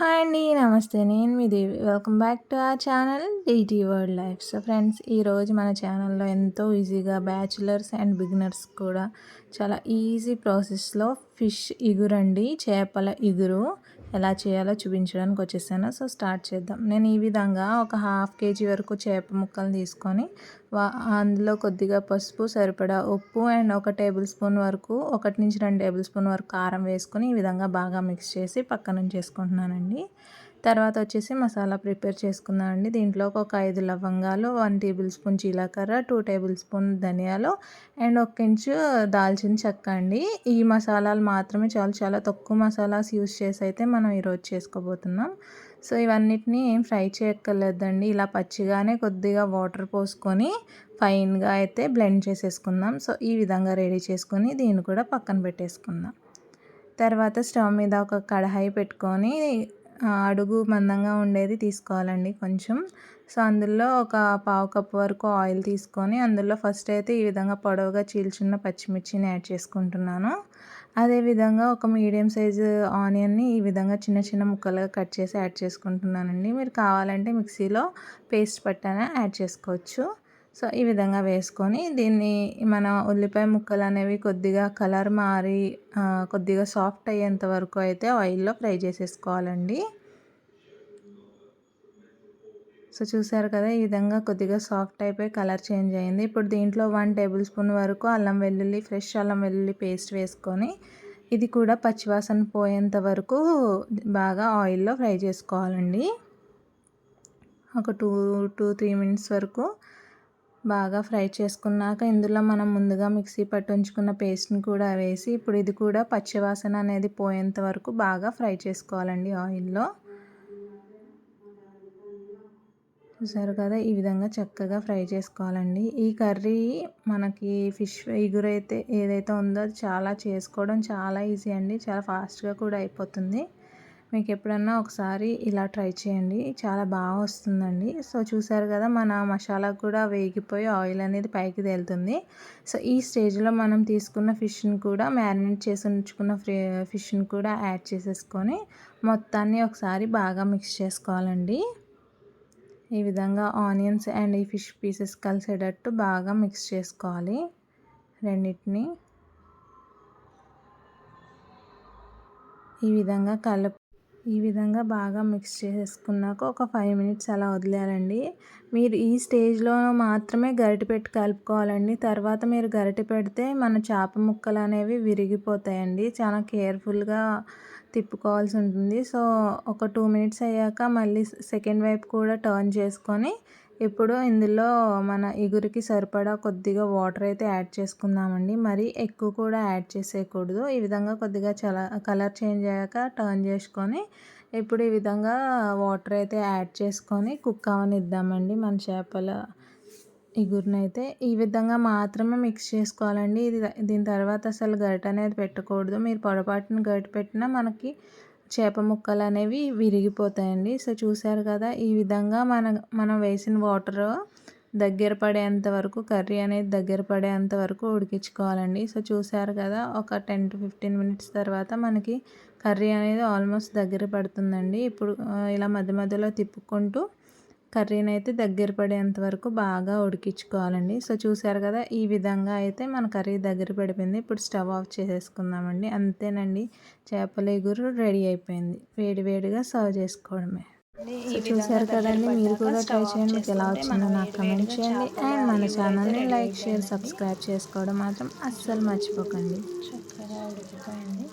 Hi అండి నమస్తే. నేను మీ దేవి. వెల్కమ్ బ్యాక్ టు ఆ channel DT world life so friends ఈరోజు మన ఛానల్లో ఎంతో ఈజీగా బ్యాచులర్స్ అండ్ బిగినర్స్ కూడా చాలా ఈజీ ప్రాసెస్లో ఫిష్ ఇగురండి చేపల ఇగురు ఎలా చేయాలో చూపించడానికి వచ్చేసాను సో స్టార్ట్ చేద్దాం. నేను ఈ విధంగా ఒక హాఫ్ కేజీ వరకు చేప ముక్కలు తీసుకొని అందులో కొద్దిగా పసుపు సరిపడా ఉప్పు అండ్ ఒక టేబుల్ స్పూన్ వరకు ఒకటి నుంచి రెండు టేబుల్ స్పూన్ వరకు కారం వేసుకొని ఈ విధంగా బాగా మిక్స్ చేసి పక్కన చేసుకుంటున్నానండి తర్వాత వచ్చేసి మసాలా ప్రిపేర్ చేసుకుందామండి దీంట్లో ఒక ఐదు లవంగాలు వన్ టేబుల్ స్పూన్ జీలకర్ర టూ టేబుల్ స్పూన్ ధనియాలు అండ్ ఒక ఇంచు దాల్చిన చెక్క అండి. ఈ మసాలాలు మాత్రమే చాలా. చాలా తక్కువ మసాలాస్ యూస్ చేసి అయితే మనం ఈరోజు చేసుకోబోతున్నాం. సో ఇవన్నిటిని ఏం ఫ్రై చేయక్కర్లేదండి. ఇలా పచ్చిగానే కొద్దిగా వాటర్ పోసుకొని ఫైన్గా అయితే బ్లెండ్ చేసేసుకుందాం. సో ఈ విధంగా రెడీ చేసుకొని దీన్ని కూడా పక్కన పెట్టేసుకుందాం. తర్వాత స్టవ్ మీద ఒక కడాయి పెట్టుకొని అడుగు మందంగా ఉండేది తీసుకోవాలండి కొంచెం. సో అందులో ఒక పావు కప్పు వరకు ఆయిల్ తీసుకొని అందులో ఫస్ట్ అయితే ఈ విధంగా పొడవుగా చీల్చున్న పచ్చిమిర్చిని యాడ్ చేసుకుంటున్నాను. అదేవిధంగా ఒక మీడియం సైజు ఆనియన్ని ఈ విధంగా చిన్న చిన్న ముక్కలుగా కట్ చేసి యాడ్ చేసుకుంటున్నానండి. మీరు కావాలంటే మిక్సీలో పేస్ట్ పట్టాన యాడ్ చేసుకోవచ్చు. సో ఈ విధంగా వేసుకొని దీన్ని మన ఉల్లిపాయ ముక్కలు అనేవి కొద్దిగా కలర్ మారి కొద్దిగా సాఫ్ట్ అయ్యేంత వరకు అయితే ఆయిల్లో ఫ్రై చేసేసుకోవాలండి. సో చూసారు కదా ఈ విధంగా కొద్దిగా సాఫ్ట్ అయిపోయి కలర్ చేంజ్ అయింది. ఇప్పుడు దీంట్లో వన్ టేబుల్ స్పూన్ వరకు అల్లం వెల్లుల్లి ఫ్రెష్ అల్లం వెల్లుల్లి పేస్ట్ వేసుకొని ఇది కూడా పచ్చివాసన పోయేంత వరకు బాగా ఆయిల్లో ఫ్రై చేసుకోవాలండి. ఒక టూ టూ త్రీ మినిట్స్ వరకు బాగా ఫ్రై చేసుకున్నాక ఇందులో మనం ముందుగా మిక్సీ పట్టి ఉంచుకున్న పేస్ట్ని కూడా వేసి ఇప్పుడు ఇది కూడా పచ్చివాసన అనేది పోయేంత వరకు బాగా ఫ్రై చేసుకోవాలండి ఆయిల్లో. చూసారు కదా ఈ విధంగా చక్కగా ఫ్రై చేసుకోవాలండి. ఈ కర్రీ మనకి ఫిష్ ఎగురైతే ఏదైతే ఉందో అది చాలా చేసుకోవడం చాలా ఈజీ అండి చాలా ఫాస్ట్గా కూడా అయిపోతుంది. మీకు ఎప్పుడన్నా ఒకసారి ఇలా ట్రై చేయండి. చాలా బాగా వస్తుందండి. సో చూసారు కదా మన మసాలా కూడా వేగిపోయి ఆయిల్ అనేది పైకి తేలుతుంది. సో ఈ స్టేజ్లో మనం తీసుకున్న ఫిష్ని కూడా మ్యారినేట్ చేసి ఉంచుకున్న ఫిష్ని కూడా యాడ్ చేసేసుకొని మొత్తాన్ని ఒకసారి బాగా మిక్స్ చేసుకోవాలండి. ఈ విధంగా ఆనియన్స్ అండ్ ఈ ఫిష్ పీసెస్ కలిసేటట్టు బాగా మిక్స్ చేసుకోవాలి. రెండింటిని. ఈ విధంగా కలుపు ఈ విధంగా బాగా మిక్స్ చేసుకున్నాక ఒక ఫైవ్ మినిట్స్ అలా వదిలేయాలండి. మీరు ఈ స్టేజ్లో మాత్రమే గరిటె పెట్టి కలుపుకోవాలండి. తర్వాత మీరు గరిటె పెడితే మన చేప ముక్కలు అనేవి విరిగిపోతాయండి. చాలా కేర్ఫుల్గా తిప్పుకోవాల్సి ఉంటుంది. సో ఒక టూ మినిట్స్ అయ్యాక మళ్ళీ సెకండ్ వైపు కూడా టర్న్ చేసుకొని ఇప్పుడు ఇందులో మన ఇగురికి సరిపడా కొద్దిగా వాటర్ అయితే యాడ్ చేసుకుందామండి. మరి ఎక్కువ కూడా యాడ్ చేసేయకూడదు. ఈ విధంగా కొద్దిగా చాలా కలర్ చేంజ్ అయ్యాక టర్న్ చేసుకొని ఇప్పుడు ఈ విధంగా వాటర్ అయితే యాడ్ చేసుకొని కుక్ అవనిద్దామండి మన చేపల ఇగురినైతే. ఈ విధంగా మాత్రమే మిక్స్ చేసుకోవాలండి. ఇది దీని తర్వాత అసలు గరిట అనేది పెట్టకూడదు. మీరు పొరపాటున గరిట పెట్టినా మనకి చేప ముక్కలు అనేవి విరిగిపోతాయండి. సో చూసారు కదా ఈ విధంగా మన మనం వేసిన వాటర్ దగ్గర పడేంత వరకు కర్రీ అనేది దగ్గర పడేంత వరకు ఉడికించుకోవాలండి. సో చూసారు కదా ఒక టెన్ టు ఫిఫ్టీన్ మినిట్స్ తర్వాత మనకి కర్రీ అనేది ఆల్మోస్ట్ దగ్గర పడుతుందండి. ఇప్పుడు ఇలా మధ్య మధ్యలో తిప్పుకుంటూ కర్రీని అయితే దగ్గర పడేంత వరకు బాగా ఉడికించుకోవాలండి. సో చూసారు కదా ఈ విధంగా అయితే మన కర్రీ దగ్గర పడిపోయింది. ఇప్పుడు స్టవ్ ఆఫ్ చేసేసుకుందామండి. అంతేనండి చేపల ఎగురు రెడీ అయిపోయింది. వేడి వేడిగా సర్వ్ చేసుకోవడమే. సో చూసారు కదండి మీరు కూడా ట్రై చేయండి. మీకు ఎలా వచ్చిందో నాకు కమెంట్ చేయండి. అండ్ మన ఛానల్ని లైక్ షేర్ సబ్స్క్రైబ్ చేసుకోవడం మాత్రం అస్సలు మర్చిపోకండి. చక్కగా ఉడికిపోయింది.